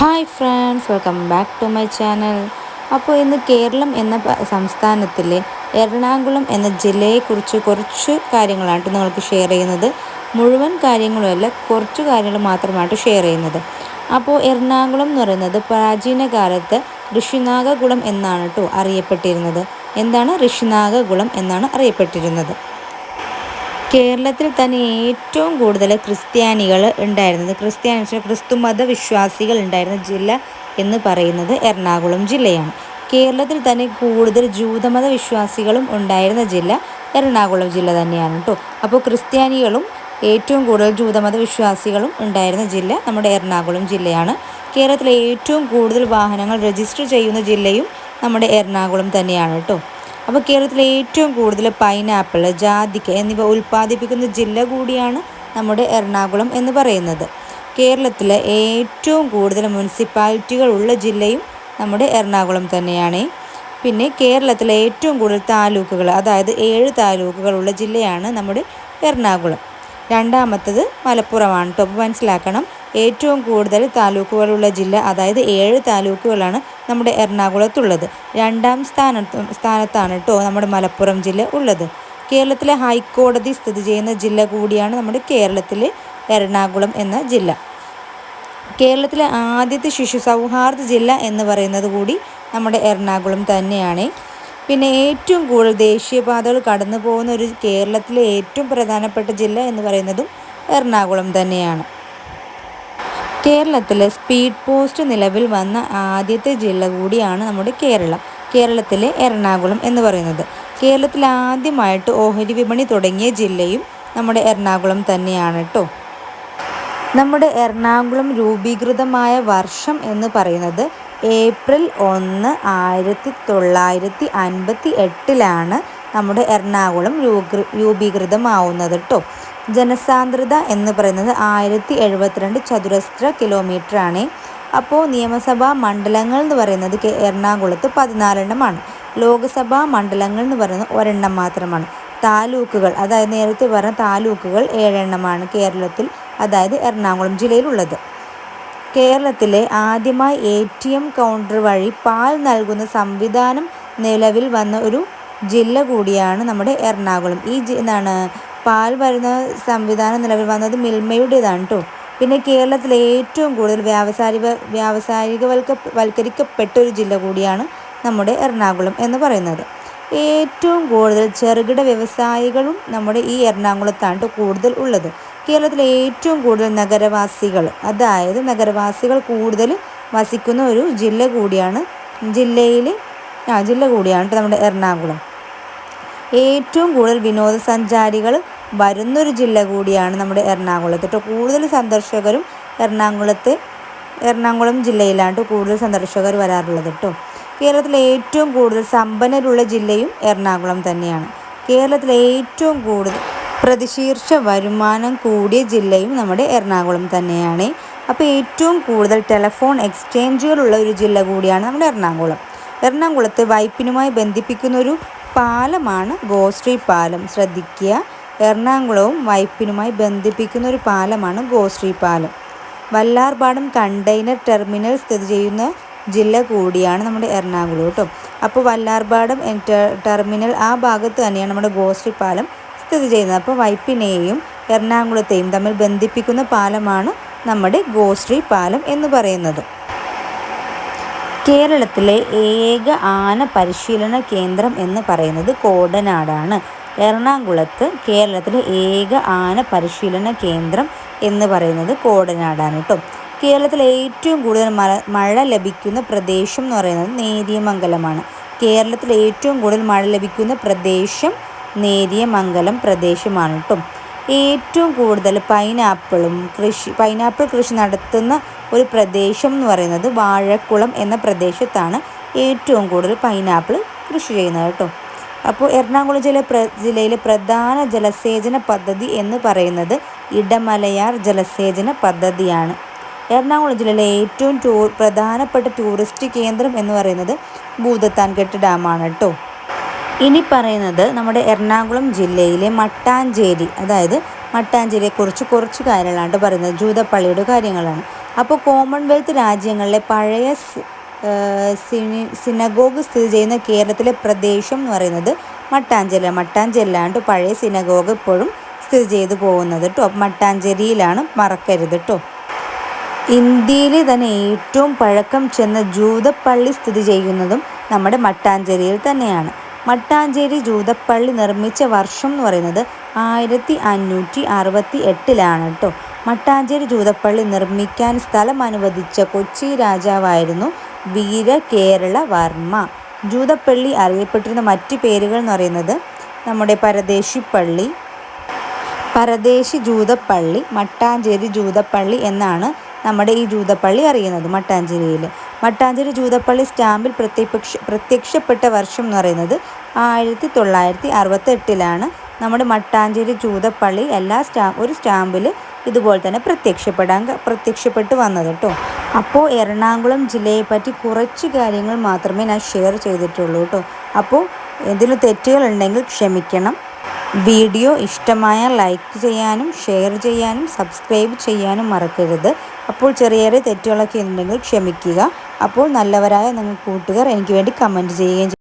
Hi friends welcome back to my channel. അപ്പോൾ ഇന്ന് കേരളം എന്ന സംസ്ഥാനത്തിലെ എറണാകുളം എന്ന ജില്ലയെക്കുറിച്ച് കുറച്ച് കാര്യങ്ങളാണ്ട്ട് നിങ്ങൾക്ക് ഷെയർ ചെയ്യുന്നത്. മുഴുവൻ കാര്യങ്ങളുമല്ല കുറച്ച് കാര്യങ്ങൾ മാത്രമായിട്ട് ഷെയർ ചെയ്യുന്നത്. അപ്പോൾ എറണാകുളം എന്ന് പറയുന്നത് പ്രാചീന കാലത്ത് ഋഷിനാഗകുളം എന്നാണ് കേട്ടോ അറിയപ്പെട്ടിരുന്നത്. എന്താണ് ഋഷിനാഗകുളം എന്നാണ് അറിയപ്പെട്ടിരുന്നത്? കേരളത്തിൽ തന്നെ ഏറ്റവും കൂടുതൽ ക്രിസ്ത്യാനികൾ ഉണ്ടായിരുന്നത് ക്രിസ്ത്യാനി ക്രിസ്തുമത ക്രിസ്തു മത വിശ്വാസികൾ ഉണ്ടായിരുന്ന ജില്ല എന്ന് പറയുന്നത് എറണാകുളം ജില്ലയാണ്. കേരളത്തിൽ തന്നെ കൂടുതൽ ജൂതമത വിശ്വാസികളും ഉണ്ടായിരുന്ന ജില്ല എറണാകുളം ജില്ല തന്നെയാണ് കേട്ടോ അപ്പോൾ ക്രിസ്ത്യാനികളും ഏറ്റവും കൂടുതൽ ജൂതമത വിശ്വാസികളും ഉണ്ടായിരുന്ന ജില്ല നമ്മുടെ എറണാകുളം ജില്ലയാണ്. കേരളത്തിലെ ഏറ്റവും കൂടുതൽ വാഹനങ്ങൾ രജിസ്റ്റർ ചെയ്യുന്ന ജില്ലയും നമ്മുടെ എറണാകുളം തന്നെയാണ് കേട്ടോ അപ്പോൾ കേരളത്തിലെ ഏറ്റവും കൂടുതൽ പൈനാപ്പിൾ ജാതിക്ക എന്നിവ ഉൽപ്പാദിപ്പിക്കുന്ന ജില്ല കൂടിയാണ് നമ്മുടെ എറണാകുളം എന്ന് പറയുന്നത്. കേരളത്തിലെ ഏറ്റവും കൂടുതൽ മുനിസിപ്പാലിറ്റികൾ ഉള്ള ജില്ലയും നമ്മുടെ എറണാകുളം തന്നെയാണ്. പിന്നെ കേരളത്തിലെ ഏറ്റവും കൂടുതൽ താലൂക്കുകൾ അതായത് ഏഴ് താലൂക്കുകളുള്ള ജില്ലയാണ് നമ്മുടെ എറണാകുളം. രണ്ടാമത്തത് മലപ്പുറമാണ്. കേട്ടോ മനസ്സിലാക്കണം ഏറ്റവും കൂടുതൽ താലൂക്കുകളുള്ള ജില്ല അതായത് ഏഴ് താലൂക്കുകളാണ് നമ്മുടെ എറണാകുളത്തുള്ളത്. രണ്ടാം സ്ഥാനത്ത് സ്ഥാനത്താണ് കേട്ടോ നമ്മുടെ മലപ്പുറം ജില്ല ഉള്ളത്. കേരളത്തിലെ ഹൈക്കോടതി സ്ഥിതി ചെയ്യുന്ന ജില്ല കൂടിയാണ് നമ്മുടെ കേരളത്തിലെ എറണാകുളം എന്ന ജില്ല. കേരളത്തിലെ ആദ്യത്തെ ശിശു സൗഹാർദ്ദ ജില്ല എന്ന് പറയുന്നത് കൂടി നമ്മുടെ എറണാകുളം തന്നെയാണ്. പിന്നെ ഏറ്റവും കൂടുതൽ ദേശീയപാതകൾ കടന്നു പോകുന്ന ഒരു കേരളത്തിലെ ഏറ്റവും പ്രധാനപ്പെട്ട ജില്ല എന്ന് പറയുന്നതും എറണാകുളം തന്നെയാണ്. കേരളത്തിലെ സ്പീഡ് പോസ്റ്റ് നിലവിൽ വന്ന ആദ്യത്തെ ജില്ല കൂടിയാണ് നമ്മുടെ കേരളം. കേരളത്തിലെ എറണാകുളം എന്ന് പറയുന്നത്. കേരളത്തിൽ ആദ്യമായിട്ട് ഓഹരി വിപണി തുടങ്ങിയ ജില്ലയും നമ്മുടെ എറണാകുളം തന്നെയാണ് കേട്ടോ നമ്മുടെ എറണാകുളം രൂപീകൃതമായ വർഷം എന്ന് പറയുന്നത് ഏപ്രിൽ ഒന്ന് ആയിരത്തി തൊള്ളായിരത്തി അൻപത്തി എട്ടിലാണ് നമ്മുടെ എറണാകുളം രൂപീകൃ രൂപീകൃതമാവുന്നത് കേട്ടോ ജനസാന്ദ്രത എന്ന് പറയുന്നത് ആയിരത്തി എഴുപത്തിരണ്ട് ചതുരശ്ര കിലോമീറ്റർ ആണ് അപ്പോൾ നിയമസഭാ മണ്ഡലങ്ങൾ എന്ന് പറയുന്നത് എറണാകുളത്ത് പതിനാലെണ്ണമാണ്. ലോക്സഭാ മണ്ഡലങ്ങൾ എന്ന് പറയുന്നത് ഒരെണ്ണം മാത്രമാണ്. താലൂക്കുകൾ അതായത് നേരത്തെ പറഞ്ഞ താലൂക്കുകൾ ഏഴെണ്ണമാണ് കേരളത്തിൽ അതായത് എറണാകുളം ജില്ലയിലുള്ളത്. കേരളത്തിലെ ആദ്യമായി എ ടി എം കൗണ്ടർ വഴി പാൽ നൽകുന്ന സംവിധാനം നിലവിൽ വന്ന ഒരു ജില്ല കൂടിയാണ് നമ്മുടെ എറണാകുളം. ഈ എന്താണ് പാൽ വരുന്ന സംവിധാനം നിലവിൽ വന്നത് മിൽമയുടേതാണ് കേട്ടോ പിന്നെ കേരളത്തിലെ ഏറ്റവും കൂടുതൽ വ്യാവസായിക വ്യാവസായികവൽക്ക വൽക്കരിക്കപ്പെട്ട ഒരു ജില്ല കൂടിയാണ് നമ്മുടെ എറണാകുളം എന്ന് പറയുന്നത്. ഏറ്റവും കൂടുതൽ ചെറുകിട വ്യവസായികളും നമ്മുടെ ഈ എറണാകുളത്താണ് കൂടുതൽ ഉള്ളത്. കേരളത്തിലെ ഏറ്റവും കൂടുതൽ നഗരവാസികൾ അതായത് നഗരവാസികൾ കൂടുതൽ വസിക്കുന്ന ഒരു ജില്ല കൂടിയാണ് ജില്ലയിൽ ആ ജില്ല കൂടിയാണ് നമ്മുടെ എറണാകുളം. ഏറ്റവും കൂടുതൽ വിനോദസഞ്ചാരികൾ വരുന്നൊരു ജില്ല കൂടിയാണ് നമ്മുടെ എറണാകുളത്ത്. കേട്ടോ കൂടുതൽ സന്ദർശകരും എറണാകുളത്ത് എറണാകുളം ജില്ലയിലാണ് കൂടുതൽ സന്ദർശകർ വരാറുള്ളത് കേട്ടോ. കേരളത്തിലെ ഏറ്റവും കൂടുതൽ സമ്പന്നരുള്ള ജില്ലയും എറണാകുളം തന്നെയാണ്. കേരളത്തിലെ ഏറ്റവും കൂടുതൽ പ്രതിശീർഷ വരുമാനം കൂടിയ ജില്ലയും നമ്മുടെ എറണാകുളം തന്നെയാണ്. അപ്പോൾ ഏറ്റവും കൂടുതൽ ടെലഫോൺ എക്സ്ചേഞ്ചുകളുള്ള ഒരു ജില്ല കൂടിയാണ് നമ്മുടെ എറണാകുളം. എറണാകുളത്ത് വൈപ്പിനുമായി ബന്ധിപ്പിക്കുന്ന ഒരു പാലമാണ് ഗോശ്രീ പാലം. ശ്രദ്ധിക്കുക എറണാകുളവും വൈപ്പിനുമായി ബന്ധിപ്പിക്കുന്ന ഒരു പാലമാണ് ഗോശ്രീ പാലം. വല്ലാർപാടം കണ്ടെയ്നർ ടെർമിനൽ സ്ഥിതി ചെയ്യുന്ന ജില്ല കൂടിയാണ് നമ്മുടെ എറണാകുളം കേട്ടോ. അപ്പോൾ വല്ലാർപാടം ടെർമിനൽ ആ ഭാഗത്ത് തന്നെയാണ് നമ്മുടെ ഗോശ്രീ പാലം സ്ഥിതി ചെയ്യുന്നത്. അപ്പോൾ വൈപ്പിനെയും എറണാകുളത്തെയും തമ്മിൽ ബന്ധിപ്പിക്കുന്ന പാലമാണ് നമ്മുടെ ഗോശ്രീ പാലം എന്ന് പറയുന്നത്. കേരളത്തിലെ ഏക ആന പരിശീലന കേന്ദ്രം എന്ന് പറയുന്നത് കോടനാടാണ്. എറണാകുളത്ത് കേരളത്തിലെ ഏക ആന പരിശീലന കേന്ദ്രം എന്ന് പറയുന്നത് കോടനാടാണ് കേട്ടോ. കേരളത്തിലെ ഏറ്റവും കൂടുതൽ മഴ മഴ ലഭിക്കുന്ന പ്രദേശം എന്ന് പറയുന്നത് നേരിയമംഗലമാണ്. കേരളത്തിലെ ഏറ്റവും കൂടുതൽ മഴ ലഭിക്കുന്ന പ്രദേശം നേരിയമംഗലം പ്രദേശമാണ് കേട്ടോ. ഏറ്റവും കൂടുതൽ പൈനാപ്പിളും കൃഷി പൈനാപ്പിൾ കൃഷി നടത്തുന്ന ഒരു പ്രദേശം എന്ന് പറയുന്നത് വാഴക്കുളം എന്ന പ്രദേശത്താണ് ഏറ്റവും കൂടുതൽ പൈനാപ്പിൾ കൃഷി ചെയ്യുന്നത് കേട്ടോ. അപ്പോൾ എറണാകുളം ജില്ല പ്ര ജില്ലയിലെ പ്രധാന ജലസേചന പദ്ധതി എന്ന് പറയുന്നത് ഇടമലയാർ ജലസേചന പദ്ധതിയാണ്. എറണാകുളം ജില്ലയിലെ ഏറ്റവും ടൂ പ്രധാനപ്പെട്ട ടൂറിസ്റ്റ് കേന്ദ്രം എന്ന് പറയുന്നത് ഭൂതത്താൻകെട്ട് ഡാമാണ് കേട്ടോ. ഇനി പറയുന്നത് നമ്മുടെ എറണാകുളം ജില്ലയിലെ മട്ടാഞ്ചേരി അതായത് മട്ടാഞ്ചേരിയെക്കുറിച്ച് കുറച്ച് കാര്യങ്ങളാണ് പറയുന്നത്. ജൂതപ്പള്ളിയുടെ കാര്യങ്ങളാണ്. അപ്പോൾ കോമൺവെൽത്ത് രാജ്യങ്ങളിലെ പഴയ സിനി സിനഗോഗ് സ്ഥിതി ചെയ്യുന്ന കേരളത്തിലെ പ്രദേശം എന്ന് പറയുന്നത് മട്ടാഞ്ചേരി മട്ടാഞ്ചേരിയിലാണ്ട് പഴയ സിനഗോഗ് ഇപ്പോഴും സ്ഥിതി ചെയ്തു പോകുന്നത് കേട്ടോ മട്ടാഞ്ചേരിയിലാണ് മറക്കരുത് കേട്ടോ ഇന്ത്യയിലെ തന്നെ ഏറ്റവും പഴക്കം ചെന്ന ജൂതപ്പള്ളി സ്ഥിതി ചെയ്യുന്നതും നമ്മുടെ മട്ടാഞ്ചേരിയിൽ തന്നെയാണ്. മട്ടാഞ്ചേരി ജൂതപ്പള്ളി നിർമ്മിച്ച വർഷം എന്ന് പറയുന്നത് ആയിരത്തി അഞ്ഞൂറ്റി അറുപത്തി എട്ടിലാണ് കേട്ടോ. മട്ടാഞ്ചേരി ജൂതപ്പള്ളി നിർമ്മിക്കാൻ സ്ഥലം അനുവദിച്ച കൊച്ചി രാജാവായിരുന്നു വീര കേരള വർമ്മ. ജൂതപ്പള്ളി അറിയപ്പെട്ടിരുന്ന മറ്റ് പേരുകൾ എന്ന് പറയുന്നത് നമ്മുടെ പരദേശി പള്ളി പരദേശി ജൂതപ്പള്ളി മട്ടാഞ്ചേരി ജൂതപ്പള്ളി എന്നാണ് നമ്മുടെ ഈ ജൂതപ്പള്ളി അറിയുന്നത് മട്ടാഞ്ചേരിയിൽ മട്ടാഞ്ചേരി ജൂതപ്പള്ളി സ്റ്റാമ്പിൽ പ്രത്യക്ഷ പ്രത്യക്ഷപ്പെട്ട വർഷം എന്ന് പറയുന്നത് ആയിരത്തി തൊള്ളായിരത്തി അറുപത്തെട്ടിലാണ് നമ്മുടെ മട്ടാഞ്ചേരി ജൂതപ്പള്ളി എല്ലാ സ്റ്റാ ഒരു സ്റ്റാമ്പിൽ ഇതുപോലെ തന്നെ പ്രത്യക്ഷപ്പെടാൻ പ്രത്യക്ഷപ്പെട്ട് വന്നത് കേട്ടോ. അപ്പോൾ എറണാകുളം ജില്ലയെ പറ്റി കുറച്ച് കാര്യങ്ങൾ മാത്രമേ ഞാൻ ഷെയർ ചെയ്തിട്ടുള്ളൂ കേട്ടോ. അപ്പോൾ എന്തെങ്കിലും തെറ്റുകളുണ്ടെങ്കിൽ ക്ഷമിക്കണം. വീഡിയോ ഇഷ്ടമായ ലൈക്ക് ചെയ്യാനും ഷെയർ ചെയ്യാനും സബ്സ്ക്രൈബ് ചെയ്യാനും മറക്കരുത്. അപ്പോൾ ചെറിയ ചെറിയ തെറ്റുകളൊക്കെ ഉണ്ടെങ്കിൽ ക്ഷമിക്കുക. അപ്പോൾ നല്ലവരായ നിങ്ങൾ കൂട്ടുകാർ എനിക്ക് വേണ്ടി കമന്റ് ചെയ്യുകയും ചെയ്യും